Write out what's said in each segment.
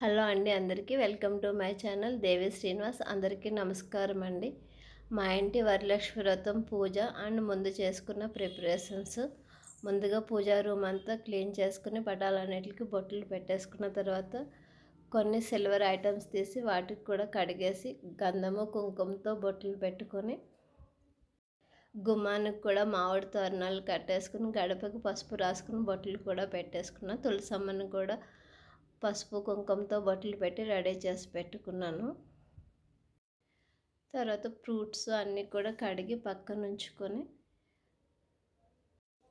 Hello అండి అందరికీ. Welcome to my channel Devi Srinivas. అందరికీ నమస్కారం అండి. మా ఇంటి వరలక్ష్మి వ్రతం పూజ అండ్ ముందు చేసుకున్న ప్రిపరేషన్స్. ముందుగా పూజా రూమ్ అంతా క్లీన్ చేసుకుని పటాలన్నిటికి బొట్లు పెట్టేసుకున్న తర్వాత కొన్ని సిల్వర్ ఐటమ్స్ తీసి వాటికి కూడా కడిగేసి గంధము కుంకుమతో బొట్లు పెట్టుకొని గుమ్మానికి కూడా మామిడి తోరణాలు కట్టేసుకుని గడపకి పసుపు రాసుకుని బొట్లు కూడా పెట్టేసుకున్న తులసమ్మను కూడా పసుపు కుంకుమతో బట్టలు పెట్టి రెడీ చేసి పెట్టుకున్నాను. తర్వాత ఫ్రూట్స్ అన్నీ కూడా కడిగి పక్కన ఉంచుకొని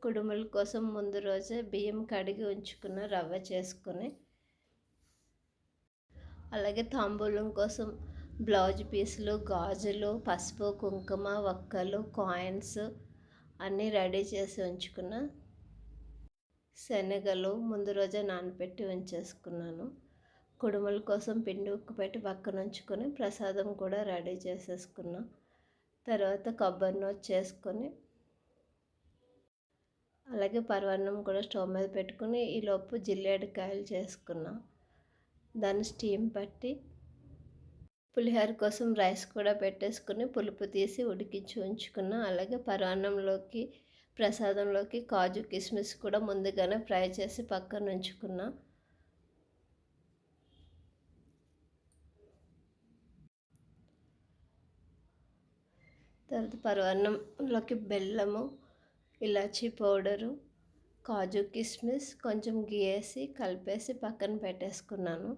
కుడుముల కోసం ముందు రోజే బియ్యం కడిగి ఉంచుకున్న రవ్వ చేసుకొని అలాగే తాంబూలం కోసం బ్లౌజ్ పీసులు గాజులు పసుపు కుంకుమ వక్కలు కాయిన్స్ అన్నీ రెడీ చేసి ఉంచుకున్న శనగలు ముందు రోజే నానబెట్టి ఉంచేసుకున్నాను. కుడుముల కోసం పిండి ఉక్కు పెట్టి పక్కన ఉంచుకొని ప్రసాదం కూడా రెడీ చేసేసుకున్నాం. తర్వాత కొబ్బరి నూనె చేసుకొని అలాగే పర్వన్నం కూడా స్టవ్ మీద పెట్టుకుని ఈలోపు జిల్లేడికాయలు చేసుకున్నాం. దాన్ని స్టీమ్ పట్టి పులిహోర కోసం రైస్ కూడా పెట్టేసుకుని పులుపు తీసి ఉడికించి ఉంచుకున్నాం. అలాగే పర్వన్నంలోకి ప్రసాదంలోకి కాజు కిస్మిస్ కూడా ముందుగానే ఫ్రై చేసి పక్కన ఉంచుకున్నా. తర్వాత పరవన్నంలోకి బెల్లము ఇలాచీ పౌడరు కాజు కిస్మిస్ కొంచెం గీ వేసి కలిపేసి పక్కన పెట్టేసుకున్నాను.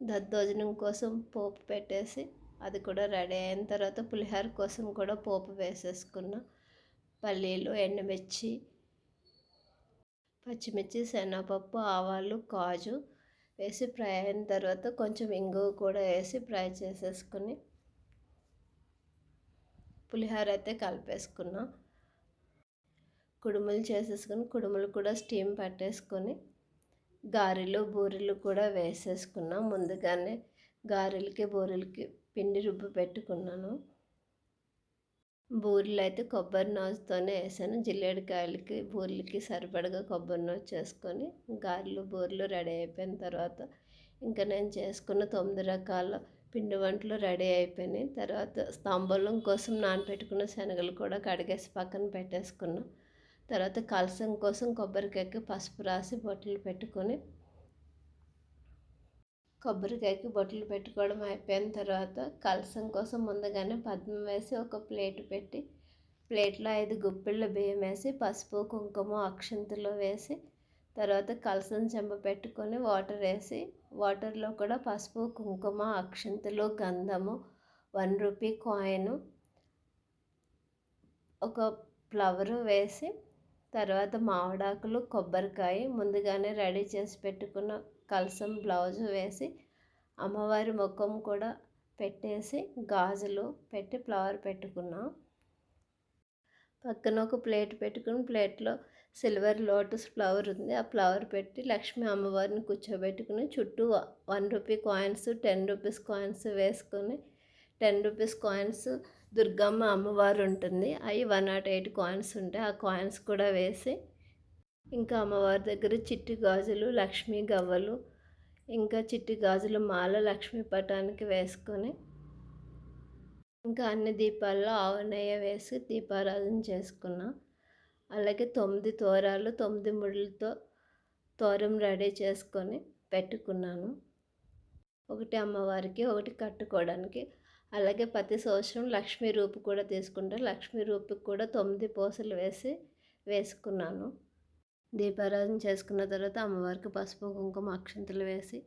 దద్దోజనం కోసం పోపు పెట్టేసి అది కూడా రెడీ అయిన తర్వాత పులిహోర కోసం కూడా పోపు వేసేసుకున్న. పల్లీలు ఎండుమిర్చి పచ్చిమిర్చి శనగపప్పు ఆవాలు కాజు వేసి ఫ్రై అయిన తర్వాత కొంచెం ఇంగువ కూడా వేసి ఫ్రై చేసేసుకుని పులిహోర అయితే కలిపేసుకున్నాం. కుడుములు చేసేసుకుని కుడుములు కూడా స్టీమ్ పట్టేసుకొని గారెలు బూరెలు కూడా వేసేసుకున్నాం ముందుగానే. గారెలకి బూరెలకి పిండి రుబ్బు పెట్టుకున్నాను. బూరెలు అయితే కొబ్బరి నోజుతోనే వేసాను. జిల్లేడికాయలకి బూరెలకి సరిపడగా కొబ్బరి నోజు చేసుకొని గారెలు బూరెలు రెడీ అయిపోయిన తర్వాత ఇంకా నేను చేసుకున్న తొమ్మిది రకాల పిండి వంటలు రెడీ అయిపోయినాయి. తర్వాత స్తంభలం కోసం నానపెట్టుకున్న శనగలు కూడా కడిగేసి పక్కన పెట్టేసుకున్నాను తర్వాత కలసం కోసం కొబ్బరికాయకి పసుపు రాసి బొట్టలు పెట్టుకొని కొబ్బరికాయకి బొట్లు పెట్టుకోవడం అయిపోయిన తర్వాత కలసం కోసం ముందుగానే పద్మం వేసి ఒక ప్లేట్ పెట్టి ప్లేట్లో ఐదు గుప్పిళ్ళ బియ్యం వేసి పసుపు కుంకుమ అక్షంతలు వేసి తర్వాత కలసం చెంబ పెట్టుకొని వాటర్ వేసి వాటర్లో కూడా పసుపు కుంకుమ అక్షంతలు గంధము వన్ రూపీ కాయిన్ ఒక ఫ్లవరు వేసి తర్వాత మామిడాకులు కొబ్బరికాయ ముందుగానే రెడీ చేసి పెట్టుకున్న కలసం బ్లౌజు వేసి అమ్మవారి ముఖం కూడా పెట్టేసి గాజులు పెట్టి ఫ్లవర్ పెట్టుకున్నాం. పక్కన ఒక ప్లేట్ పెట్టుకుని ప్లేట్లో సిల్వర్ లోటస్ ఫ్లవర్ ఉంది. ఆ ఫ్లవర్ పెట్టి లక్ష్మీ అమ్మవారిని కూర్చోబెట్టుకుని చుట్టూ one rupee coins ten rupees coins వేసుకొని టెన్ రూపీస్ కాయిన్స్ దుర్గమ్మ అమ్మవారు ఉంటుంది అవి వన్ నాట్ ఎయిట్ కాయిన్స్ ఉంటాయి. ఆ కాయిన్స్ కూడా వేసి ఇంకా అమ్మవారి దగ్గర చిట్టి గాజులు లక్ష్మీ గవ్వలు ఇంకా చిట్టి గాజులు మాల లక్ష్మీ పటానికి వేసుకొని ఇంకా అన్ని దీపాల్లో ఆవునయ్య వేసి దీపారాధన చేసుకున్నాం. అలాగే తొమ్మిది తోరాలు తొమ్మిది ముళ్ళతో తోరం రెడీ చేసుకొని పెట్టుకున్నాను. ఒకటి అమ్మవారికి ఒకటి కట్టుకోవడానికి. అలాగే ప్రతి సంవత్సరం లక్ష్మీ రూపు కూడా తీసుకుంటే. లక్ష్మీ రూపుకి కూడా తొమ్మిది పూసలు వేసి వేసుకున్నాను. దీపారాధన చేసుకున్న తర్వాత అమ్మవారికి పసుపు కుంకుమ అక్షంతలు వేసి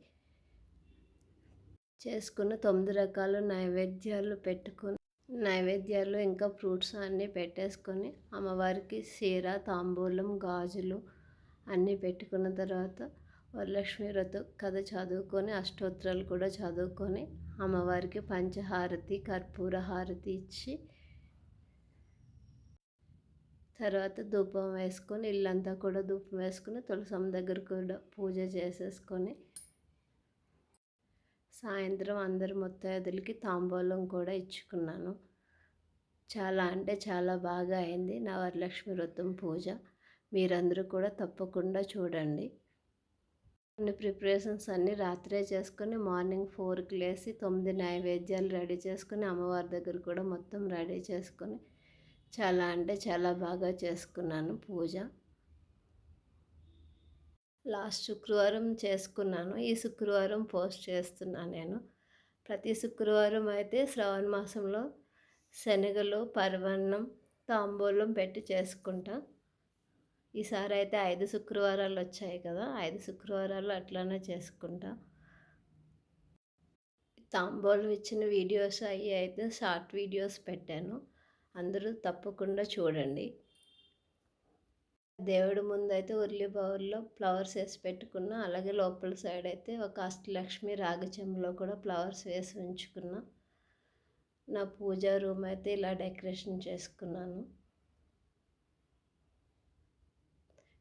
చేసుకున్న తొమ్మిది రకాల నైవేద్యాలు పెట్టుకుని నైవేద్యాలు ఇంకా ఫ్రూట్స్ అన్నీ పెట్టేసుకొని అమ్మవారికి చీర తాంబూలం గాజులు అన్నీ పెట్టుకున్న తర్వాత వరలక్ష్మి వ్రతం కథ చదువుకొని అష్టోత్తరాలు కూడా చదువుకొని అమ్మవారికి పంచహారతి కర్పూర హారతి ఇచ్చి తర్వాత ధూపం వేసుకొని ఇల్లంతా కూడా ధూపం వేసుకొని తులసమ్మ దగ్గర కూడా పూజ చేసేసుకొని సాయంత్రం అందరి ముత్తైదులకి తాంబూలం కూడా ఇచ్చుకున్నాను. చాలా అంటే చాలా బాగా అయింది నా వరలక్ష్మి వ్రతం పూజ. మీరందరూ కూడా తప్పకుండా చూడండి. అన్ని ప్రిపరేషన్స్ అన్నీ రాత్రే చేసుకొని మార్నింగ్ ఫోర్కి లేచి తొమ్మిది నైవేద్యాలు రెడీ చేసుకొని అమ్మవారి దగ్గర కూడా మొత్తం రెడీ చేసుకొని చాలా అంటే చాలా బాగా చేసుకున్నాను పూజ. లాస్ట్ శుక్రవారం చేసుకున్నాను. ఈ శుక్రవారం పోస్ట్ చేస్తున్నాను నేను. ప్రతి శుక్రవారం అయితే శ్రావణ మాసంలో శనగలు పరవన్నం తాంబూలం పెట్టి చేసుకుంటాను ఈసారి అయితే ఐదు శుక్రవారాలు వచ్చాయి కదా ఐదు శుక్రవారాలు అట్లానే చేసుకుంటా. తాంబూలం ఇచ్చిన వీడియోస్ అవి అయితే షార్ట్ వీడియోస్ పెట్టాను. అందరూ తప్పకుండా చూడండి. దేవుడి ముందు అయితే ఉర్లి బౌల్లో ఫ్లవర్స్ వేసి పెట్టుకున్నా అలాగే లోపల సైడ్ అయితే ఒక అష్టలక్ష్మి రాగచెంలో కూడా ఫ్లవర్స్ వేసి ఉంచుకున్నా. నా పూజా రూమ్ అయితే ఇలా డెకరేషన్ చేసుకున్నాను.